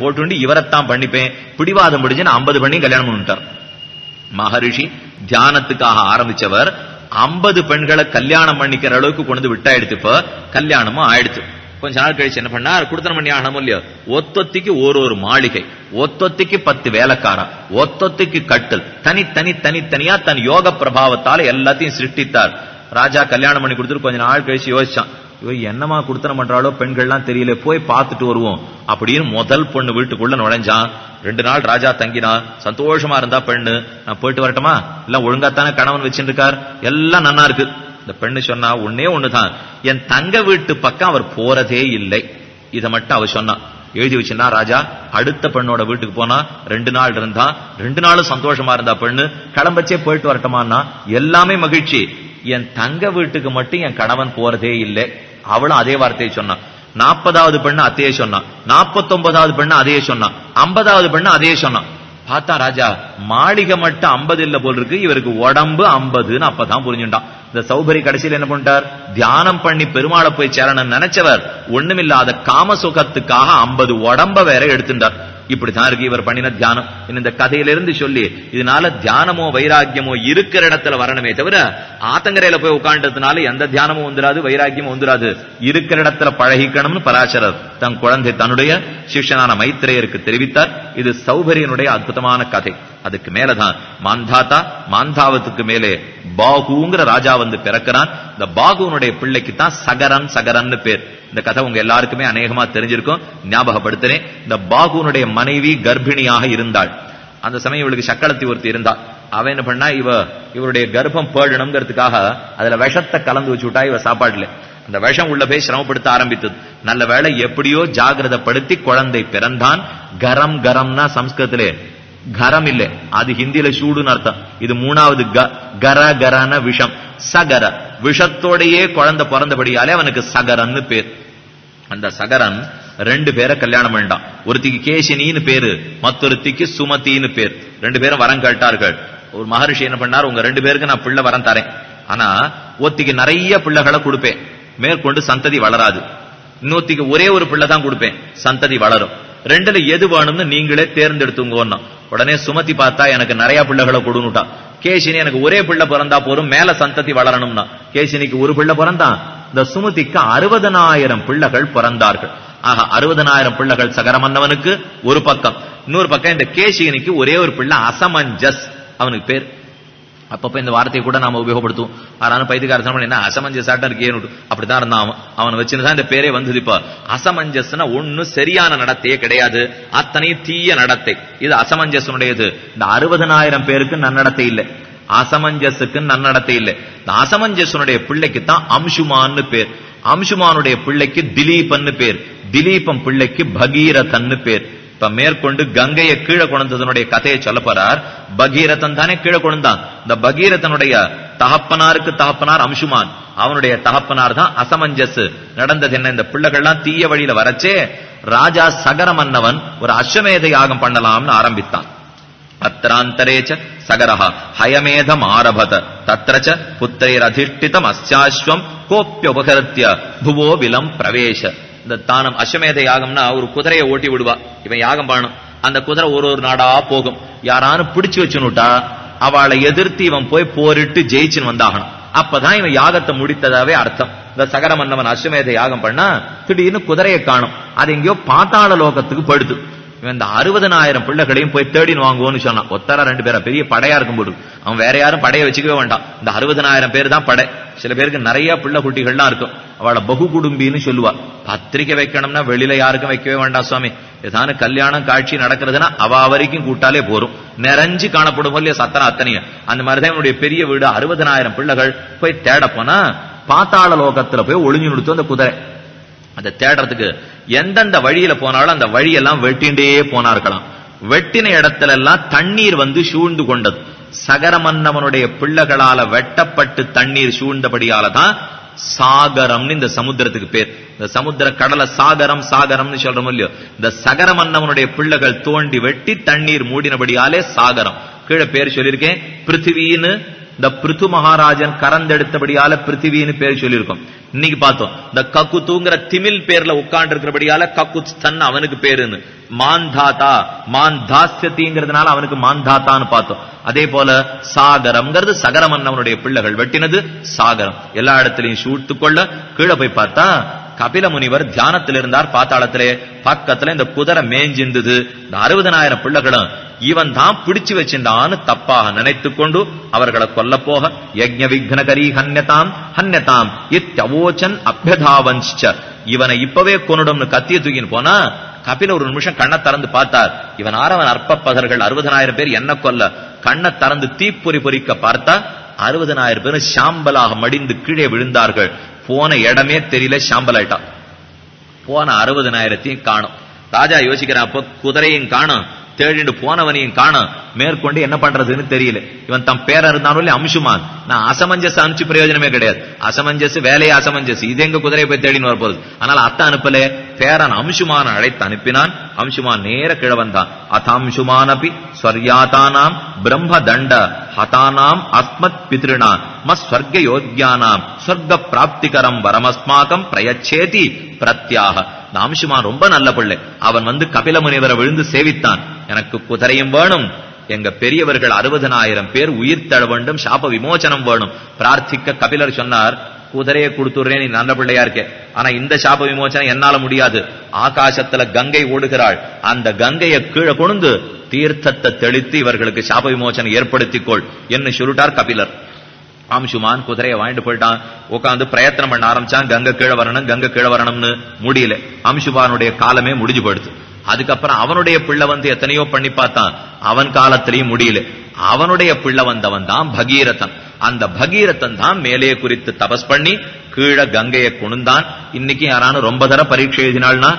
போட்டுண்டு இவரைத்தான் பண்ணிப்பேன். பிடிவாதம் பிடிச்சுன்னு ஐம்பது பண்ணி கல்யாணம் பண்ணிட்டார். மகரிஷி தியானத்துக்காக ஆரம்பிச்சவர் ஐம்பது பெண்களை கல்யாணம் பண்ணிக்கிற அளவுக்கு கொண்டு வந்து விட்டாயிடுத்து இப்ப கல்யாணமும் ஆயிடுச்சு. கொஞ்ச நாள் கழிச்சு என்ன பண்ணார்? குடுத்தனம் பண்ணி ஆகணும் இல்லையோ? ஒத்தொத்திக்கு ஒரு ஒரு மாளிகை ஒத்தொத்திக்கு பத்து வேலைக்காரா ஒத்தொத்திக்கு கட்டல். தனித்தனி தனித்தனியா தன் யோக பிரபாவத்தால எல்லாத்தையும் சிருஷ்டித்தார். ராஜா கல்யாணம் பண்ணி கொடுத்துட்டு கொஞ்ச நாள் கழிச்சு யோசிச்சான் ஐயோ என்னமா கொடுத்தன பண்றாளோ பெண்கள்லாம் தெரியல போய் பார்த்துட்டு வருவோம். அப்படின்னு முதல் பொண்ணு வீட்டுக்குள்ள நுழைஞ்சான் ரெண்டு நாள் ராஜா தங்கினா சந்தோஷமா இருந்தா பெண்ணு நான் போயிட்டு வரட்டுமா? எல்லாம் ஒழுங்காத்தானே கணவன் வச்சுட்டு இருக்கார் எல்லாம் நன்னா இருக்கு. இந்த பெண்ணு சொன்னா ஒன்னே ஒண்ணுதான். என் தங்க வீட்டு பக்கம் அவர் போறதே இல்லை. இதை மட்டும் அவர் சொன்னான் எழுதி வச்சுனா ராஜா அடுத்த பெண்ணோட வீட்டுக்கு போனா ரெண்டு நாள் இருந்தா ரெண்டு நாளும் சந்தோஷமா இருந்தா பெண்ணு கிளம்பச்சே போயிட்டு வரட்டுமான்னா எல்லாமே மகிழ்ச்சி. என் தங்க வீட்டுக்கு மட்டும் என் கணவன் போறதே இல்லை. அவளும் அதே வார்த்தையை சொன்னான் நாற்பதாவது பெண்ணு அதையே சொன்னான் நாற்பத்தொன்பதாவது பெண்ணு அதையே சொன்னான் ஐம்பதாவது பெண்ணு அதையே சொன்னான் பார்த்தா ராஜா மாளிகை மட்டும் ஐம்பது இல்ல போல் இருக்கு. இவருக்கு உடம்பு ஐம்பதுன்னு அப்பதான் புரிஞ்சுட்டான். இந்த சௌபரி கடைசியில் என்ன பண்ணிட்டார்? தியானம் பண்ணி பெருமாளை போய் சேரணும்னு நினைச்சவர். ஒண்ணுமில்லாத காம சுகத்துக்காக ஐம்பது உடம்ப வேற எடுத்துட்டார். இப்படித்தான் இருக்கு இவர் பண்ணின தியானம். இந்த கதையிலிருந்து சொல்லி இதனால தியானமோ வைராக்கியமோ இருக்கிற இடத்துல வரணுமே தவிர ஆத்தங்கரையில போய் உட்காண்டதுனால எந்த தியானமும் வந்துராது வைராக்கியமும் வந்துராது. இருக்கிற இடத்துல பழகிக்கணும்னு பராசரர் தன் குழந்தை தன்னுடைய சிஷ்யனான மைத்ரேயருக்கு தெரிவித்தார். இது சௌகரியனுடைய அற்புதமான கதை. அதுக்கு மேலதான் மாந்தாத்தா மாந்தாவத்துக்கு மேலே பாகுங்கிற ராஜா வந்து பிறக்கிறான். இந்த பாகுனுடைய பிள்ளைக்கு தான் சகரன் சகரன்னு பேர். இந்த கதை உங்க எல்லாருக்குமே அநேகமா தெரிஞ்சிருக்கும். ஞாபகப்படுத்துறேன். இந்த பாகுனுடைய மனைவி கர்ப்பிணியாக இருந்தாள். அந்த சமயம் இவளுக்கு சக்களத்தி ஒருத்தி இருந்தா. அவன் என்ன பண்ணா இவ இவருடைய கர்ப்பம் பேடணுங்கிறதுக்காக அதுல விஷத்தை கலந்து வச்சு விட்டா இவ சாப்பாடுல அந்த விஷம் உள்ள போய் சிரமப்படுத்த ஆரம்பித்தது. நல்ல வேளை எப்படியோ ஜாகிரதப்படுத்தி குழந்தை பிறந்தான். கரம் கரம்னா சம்ஸ்கிருதத்திலே கரம் இல்ல அது ஹிந்தியில சூடுன்னு அர்த்தம் இது மூணாவது கர கரன விஷம் சகர விஷத்தோடையே குழந்தை பிறந்தபடியாலே அவனுக்கு சகரன்னு பேர் அந்த சகரன் ரெண்டு பேரை கல்யாணம் வேண்டாம் ஒருத்திக்கு கேசினின்னு பேரு மற்றொருத்திக்கு சுமதின்னு பேர் ரெண்டு பேரும் வரம் கேட்டார்கள் ஒரு மகரிஷி என்ன பண்ணார் உங்க ரெண்டு பேருக்கு நான் பிள்ளை வரம் தரேன் ஆனா ஒத்திக்கு நிறைய பிள்ளைகளை கொடுப்பேன் மேற்கொண்டு சந்ததி வளராது இன்னொத்திக்கு ஒரே ஒரு பிள்ளை தான் கொடுப்பேன் சந்ததி வளரும் ரெண்டுல எது வேணும்னு நீங்களே தேர்ந்தெடுத்துங்கோன்னா. உடனே சுமதி பார்த்தா எனக்கு நிறைய பிள்ளைகளை கொடுனுட்டா கேசினி எனக்கு ஒரே பிள்ளை பிறந்தா போதும் மேல சந்ததி வளரணும்னா. கேசினிக்கு ஒரு பிள்ளை பிறந்தான் இந்த சுமதிக்கு அறுபதனாயிரம் பிள்ளைகள் பிறந்தார்கள். ஆக அறுபதனாயிரம் பிள்ளைகள் சகரமன்னவனுக்கு ஒரு பக்கம். இன்னொரு பக்கம் இந்த கேசினிக்கு ஒரே ஒரு பிள்ளை அசமஞ்சஸ் அவனுக்கு பேர் அப்பப்போ இந்த வார்த்தையை கூட நாம உபயோகப்படுத்துவோம். ஆனாலும் பைத்தியகார என்ன அசமஞ்சசாட்டம் இருக்கேன்னு அப்படித்தான் இருந்தான் அவன். அவன் வச்சுதான் இந்த பேரே வந்தது இப்ப அசமஞ்சஸ்னா ஒண்ணு சரியான நடத்தையே கிடையாது. அத்தனை தீய நடத்தை. இது அசமஞ்சசனுடையது இந்த அறுபதனாயிரம் பேருக்கு நன்னடத்தை இல்லை. அசமஞ்சஸுக்கு நன்னடத்தை இல்லை. இந்த அசமஞ்சசனுடைய பிள்ளைக்கு தான் அம்சுமான்னு பேர். அம்சுமானுடைய பிள்ளைக்கு திலீபன்னு பேர். திலீபம் பிள்ளைக்கு பகீரதன்னு பேர். இப்ப மேற்கொண்டு கங்கையை கீழே கொண்டதனுடைய கதையை சொல்ல போறார். பகீரதன் தானே கீழே கொண்டான் இந்த பகீரதனுடைய தகப்பனாருக்கு தகப்பனார் அம்சுமான் அவனுடைய தகப்பனார் தான் அசமஞ்சஸ் நடந்தது என்ன? இந்த பிள்ளைகள்லாம் தீய வழியில வரச்சே ராஜா சகர மன்னவன் ஒரு அஸ்வமேத யாகம் பண்ணலாம்னு ஆரம்பித்தான். அத்திராந்தரேச்ச சகரஹ ஹயமேதம் ஆரபத. தத்ரச்ச புத்திரைரதிஷ்டிதம் அஸ்யாஸ்வம் கோப்பியுபகரத்திய புவோ விலம் பிரவேச இந்த தானம் அஸ்வமேத யாகம்னா ஒரு குதிரையை ஓட்டி விடுவா. இவன் யாகம் பண்ணும் அந்த குதிரை ஒரு ஒரு நாடா போகும். யாரானு பிடிச்சு வச்சுனுட்டா அவளை எதிர்த்து இவன் போய் போரிட்டு ஜெயிச்சுன்னு வந்தாகணும். அப்பதான் இவன் யாகத்தை முடித்ததாவே அர்த்தம். இந்த சகர மன்னவன் அஸ்வமேத யாகம் பண்ணா திடீர்னு குதிரையை காணும். அது எங்கேயோ பாத்தாள லோகத்துக்கு படுத்து இவன் இந்த அறுபதனாயிரம் பிள்ளைகளையும் போய் தேடின்னு வாங்குவோன்னு சொன்னான். ஒத்தரா ரெண்டு பேரா பெரிய படையா இருக்கும் போது. அவன் வேற யாரும் படையை வச்சுக்கவே வேண்டாம். இந்த அறுபதனாயிரம் பேர் தான் படை. சில பேருக்கு நிறைய பிள்ளை குட்டிகள்லாம் இருக்கும். அவளை பகு குடும்பின்னு சொல்லுவா. பத்திரிக்கை வைக்கணும்னா வெளியில யாருக்கும் வைக்கவே வேண்டாம் சுவாமி. ஏதான கல்யாணம் காட்சி நடக்கிறதுனா அவ வரைக்கும் கூட்டாலே போரும் நிறைஞ்சு காணப்படும் இல்லையா சத்தன அத்தனையும் அந்த மாதிரிதான் என்னுடைய பெரிய வீடு. அறுபதனாயிரம் பிள்ளைகள் போய் தேட போனா பாத்தாள லோகத்துல போய் ஒளிஞ்சு நிறுத்தும் அந்த குதிரை. அதை தேடுறதுக்கு எந்தெந்த வழியில போனாலும் அந்த வழியெல்லாம் வெட்டிண்டே இருக்கலாம். வெட்டின இடத்துல எல்லாம் தண்ணீர் வந்து சூழ்ந்து கொண்டது. சகர மன்னவனுடைய பிள்ளைகளால வெட்டப்பட்டு தண்ணீர் சூழ்ந்தபடியால தான் சாகரம்னு இந்த சமுத்திரத்துக்கு பேர். இந்த சமுத்திர கடலை சாகரம் சாகரம்னு சொல்றோம் இல்லையோ? இந்த சகர மன்னவனுடைய பிள்ளைகள் தோண்டி வெட்டி தண்ணீர் மூடினபடியாலே சாகரம். கீழே பேர் சொல்லியிருக்கேன் பிருத்திவின்னு இந்த பிருத்து மகாராஜன் கறந்தெடுத்தபடியால பிருத்திவின்னு பேர் சொல்லியிருக்கோம். இன்னைக்கு பார்த்தோம். இந்த கக்குத்துங்கிற திமில் பேர்ல உட்கார்ந்து இருக்கிறபடியால கக்குத்ஸ்தன் அவனுக்கு பேருன்னு. மாந்தாத்தா மாந்தாஸ்யத்திங்கிறதுனால அவனுக்கு மாந்தாத்தான்னு பார்த்தோம். அதே போல சாகரம்ங்கிறது சகரம் அவனுடைய பிள்ளைகள் வெட்டினது சாகரம். எல்லா இடத்திலையும் சூழ்த்து கொள்ள கீழே போய் பார்த்தா கபில முனிவர் தியானத்தில் இருந்தார் பாத்தாளத்திலே பக்கத்துல இந்த குதிரை மேஞ்சிருந்தது இந்த அறுபதனாயிரம் பிள்ளைகளும் இவன் தான் பிடிச்சு வச்சிருந்தான்னு தப்பாக நினைத்துக் கொண்டு அவர்களை கொல்ல போக யஜ்ய விக்னகரி ஹன்யதாம் ஹன்யதாம் இத்தவோச்சன் அபியதாவஞ்ச இவனை இப்பவே கொன்னுடும்னு கத்திய தூக்கின்னு போனா கபில ஒரு நிமிஷம் கண்ணை திறந்து பார்த்தார். இவன் ஆரவன் அற்பப்பகர்கள் அறுபதனாயிரம் பேர் என்ன கொல்ல. கண்ணை திறந்து தீப்பொறி பொறிக்க பார்த்தா அறுபதனாயிரம் பேரும் சாம்பலாக மடிந்து கீழே விழுந்தார்கள். போன இடமே தெரியல சாம்பலாயிட்டான் போன அறுபதனாயிரத்தையும் காணும். ராஜா யோசிக்கிறான் அப்போ குதிரையும் காணும். தேடிட்டு போனவனையும் காணும் மேற்கொண்டு என்ன பண்றதுன்னு தெரியல. இவன் தம் பேர இருந்தாலும் இல்ல அம்சுமான் நான் அசமஞ்சஸ் அனுப்பிச்சு பிரயோஜனமே கிடையாது. அசமஞ்சஸ் வேலையை அசமஞ்சஸ் இது எங்க குதிரையை போய் தேடின்னு வரப்போகுது. ஆனால் அத்த அனுப்பல. பேரன் அம்சுமான அழைத்து அனுப்பினான். அம்சுமான் நேர கிழ வந்தான் அதாம்சுமானபி ஸ்வர்யாதானாம் பிரம்ம தண்ட ஹதானாம் அஸ்மத் பித்ருணா மஸ்வர்க ஸ்வர்க யோக்யானாம் ஸ்வர்க பிராப்திகரம் வரமஸ்மாகம் பிரயச்சேதி பிரத்யாக. இந்த அம்சுமான் ரொம்ப நல்ல பிள்ளை. அவன் வந்து கபில முனிவரை விழுந்து சேவித்தான். எனக்கு குதிரையும் வேணும். எங்க பெரியவர்கள் அறுபதனாயிரம் பேர் உயிர் தழ வேண்டும் சாப விமோசனம் வேணும். பிரார்த்திக்க கபிலர் சொன்னார் குதிரையை கொடுத்துடுறேன் நீ நல்ல பிள்ளையா இருக்க. ஆனா இந்த சாப விமோசனம் என்னால முடியாது. ஆகாசத்துல கங்கை ஓடுகிறாள். அந்த கங்கையை கீழே கொண்டு தீர்த்தத்தை தெளித்து இவர்களுக்கு சாப விமோசனம் ஏற்படுத்திக்கொள் என்று சொல்லிட்டார் கபிலர். அம்சுமான் குதிரையை வாங்கிட்டு போயிட்டான். உட்காந்து பிரயத்தனம் பண்ண ஆரம்பிச்சான். கங்கை கீழே வரணும் கங்கை கீழே வரணும்னு முடியல. அம்சுமானுடைய காலமே முடிஞ்சு போயிடுது. அதுக்கப்புறம் அவனுடைய பிள்ளை வந்து எத்தனையோ பண்ணி பார்த்தான். அவன் காலத்திலையும் முடியல. அவனுடைய பிள்ளை வந்தவன் தான் பகீரதன். அந்த பகீரதன் தான் மேலே குறித்து தபஸ் பண்ணி கீழே கங்கையை குணுந்தான். இன்னைக்கு யாரானு ரொம்ப தர பரீட்சை எழுதினாள்னா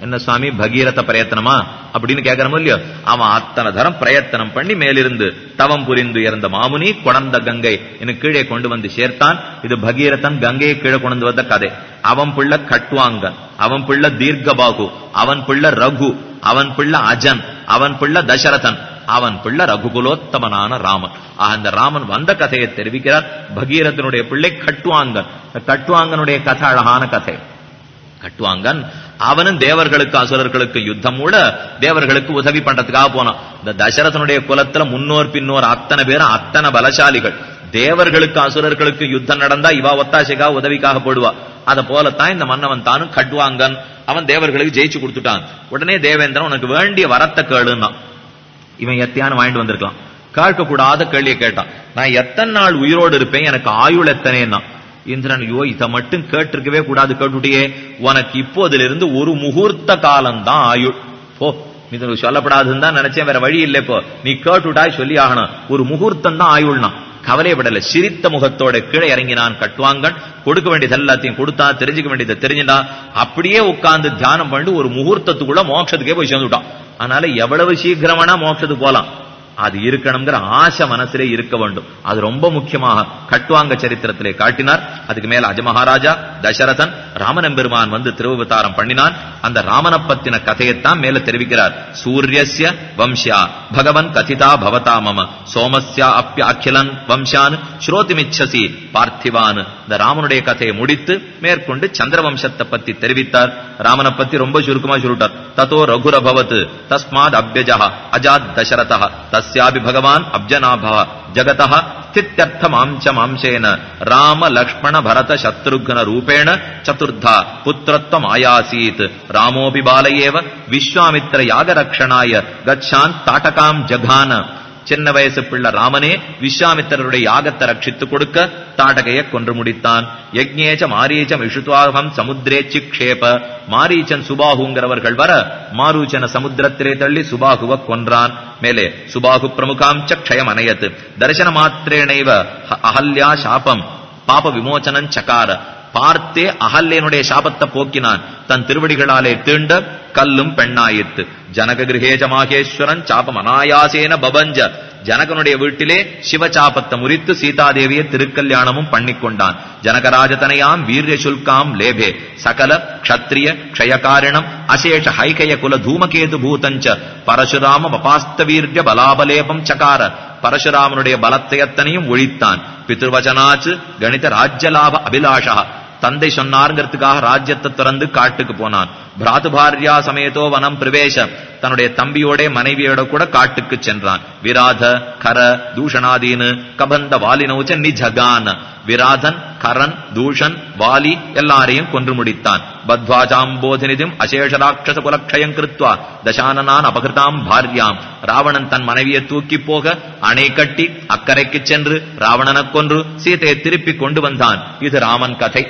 என்ன சுவாமி பகீரத பிரயத்தனமா? அப்படின்னு கேட்கிறோமோ இல்லையோ? அவன் அத்தனை தரம் பிரயத்தனம் பண்ணி மேலிருந்து தவம் புரிந்து இறந்த மாமுனி குணந்த கங்கை எனக்கு கீழே கொண்டு வந்து சேர்த்தான். இது பகீரதன் கங்கையை கீழே கொண்டு வந்த கதை. அவன் பிள்ள கட்வாங்கன் அவன் பிள்ள தீர்க்கபாகு அவன் பிள்ள ரகு அவன் பிள்ள அஜன் அவன் பிள்ள தசரதன் அவன் பிள்ளை ரகுகுலோத்தமனான ராமன். அந்த ராமன் வந்த கதையை தெரிவிக்கிறார். பகீரதனுடைய பிள்ளை கட்டுவாங்கன் கட்டுவாங்கனுடைய கதை அழகான கதை. கட்டுவாங்கன் அவனும் தேவர்களுக்கு அசுரர்களுக்கு யுத்தம் கூட தேவர்களுக்கு உதவி பண்றதுக்காக போனான். இந்த தசரதனுடைய குலத்துல முன்னோர் பின்னோர் அத்தனை பேரும் அத்தனை பலசாலிகள். தேவர்களுக்கு அசுரர்களுக்கு யுத்தம் நடந்தா இவா ஒத்தாசைக்காக உதவிக்காக போடுவா. அத போலத்தான் இந்த மன்னவன் தானும் கட்வாங்கன் அவன் தேவர்களுக்கு ஜெயிச்சு கொடுத்துட்டான். உடனே தேவேந்திரன் உனக்கு வேண்டிய வரத்தை கேளுன்னா இவன் எத்தையானு வாங்கிட்டு வந்திருக்கலாம். கேட்க கூடாத கேள்வியை கேட்டான். நான் எத்தனை நாள் உயிரோடு இருப்பேன் எனக்கு ஆயுள் எத்தனைன்னா? இந்திரன் ஐயோ இதை மட்டும் கேட்டிருக்கவே கூடாது கேட்டுட்டியே. உனக்கு இப்போதிலிருந்து ஒரு முகூர்த்த காலம் தான் ஆயுள். போ இது சொல்லப்படாதுன்னு தான் நினைச்சேன் வேற வழி இல்லை இப்போ நீ கேட்டுட்டாய் சொல்லி ஆகணும் ஒரு முகூர்த்தம் தான் ஆயுள்னா. கவலைப்படல சிரித்த முகத்தோட கீழே இறங்கினான். கட்டுவாங்கன் கொடுக்க வேண்டியது எல்லாத்தையும் கொடுத்தான் தெரிஞ்சுக்க வேண்டியதை தெரிஞ்சுட்டான் அப்படியே உட்கார்ந்து தியானம் பண்ணி ஒரு முகூர்த்தத்துக்குள்ள மோட்சத்துக்கே போய் சேர்ந்துட்டான். அதனால எவ்வளவு சீக்கிரமானா மோட்சத்துக்கு போலாம். அது இருக்கணுங்கிற ஆசை மனசிலே இருக்க வேண்டும். அது ரொம்ப முக்கியமாக கட்டுவாங்க சரித்திரத்திலே காட்டினார். அதுக்கு மேல அஜமகாராஜா தசரதன் ராமனம்பெருமான் வந்து திருவவதாரம் பண்ணினான். அந்த ராமனை பத்தின கதையைத்தான் மேல தெரிவிக்கிறார். சூரியஸ்ய வம்சியா பகவன் கதிதா பவதா மம சோமஸ்யா அப்பிய அகிலன் வம்சான் ஸ்ரோதிமிச்சசி பார்த்திவான் இந்த ராமனுடைய கதையை முடித்து மேற்கொண்டு சந்திர வம்சத்தை பத்தி தெரிவித்தார். ராமனை பத்தி ரொம்ப சுருக்கமா சொல்லிட்டார். தத்தோ ரகுரபவத் தஸ்மாத் அபியஜா அஜாத் தசரதா तस्यापि भगवान् अब्जनाभः जगतः स्थित्यर्थमांशमांशेन रामलक्ष्मणभरतशत्रुघ्नरूपेण चतुर्धा पुत्रत्वमायासीत्। रामोऽपि बाल एव। विश्वामित्रयागरक्षणाय गच्छान् ताटकाम् जघान। சின்ன வயசு பிள்ள ராமனே விஸ்வாமித்திரருடைய யாகத்தை ரட்சித்துக் கொடுக்க தாடகையை கொன்று முடித்தான். யக்ஞேச்ச மாரீச்சம் இஷுத்வாகம் சமுத்திரேச்சி சிக்ஷேப மாரீச்சன் சுபாகுங்கிறவர்கள் வர மாரூச்சன சமுத்திரத்திலே தள்ளி சுபாகுவ கொன்றான். மேலே சுபாகு பிரமுகாம் சக்ஷயம் அனயத் தரிசன மாத்திரேனைவ அகல்யா சாபம் பாப விமோச்சனம் சக்கார பார்த்தே அகல்யனுடைய சாபத்தை போக்கினான். தன் திருவடிகளாலே தீண்ட கல்லும் பெண்ணாயிற்று. ஜனக கிரகேஜ மாகேஸ்வரன் சாபம் அனாயாசேன பபஞ்ச. ஜனகனுடைய வீட்டிலே சிவசாபத்தை முறித்து சீதாதேவியை திருக்கல்யாணமும் பண்ணிக்கொண்டான். ஜனகராஜதனையாம் வீரிய சுல்காம் லேபே. சகல க்ஷத்ரிய க்ஷயகாரிணம் அசேஷ ஹைகய குல தூமகேது பூதஞ்ச. பரசுராம அபாஸ்த வீரிய பலாபலேபம் சகார. பரசுராமனுடைய பலத்தை அத்தனையும் ஒழித்தான். பித்ருவச்சனாச்சு கணித ராஜ்யலாப அபிலாஷா தந்தை சொன்னாருங்கிறதுக்காக ராஜ்யத்தை திறந்து காட்டுக்கு போனான் பிராதுபாரியா சமயத்தோ வனம் பிரவேச. தன்னுடைய தம்பியோட மனைவியோட கூட காட்டுக்கு சென்றான். விராத கர தூஷணாதீனு கபந்த வாலினௌச்ச நிஜகான். விராதன் கரன் தூஷன் வாலி எல்லாரையும் கொன்று முடித்தான். பத்வாஜாம்போதினிதிம் அசேஷ ராட்சச குலக்ஷயம் கிருத்வா தசானனான் அபகிருதாம் பாரியாம். ராவணன் தன் மனைவியை தூக்கி போக அணை கட்டி அக்கறைக்கு சென்று ராவணனை கொன்று சீதையை திருப்பி கொண்டு வந்தான். இது ராமன் கதை.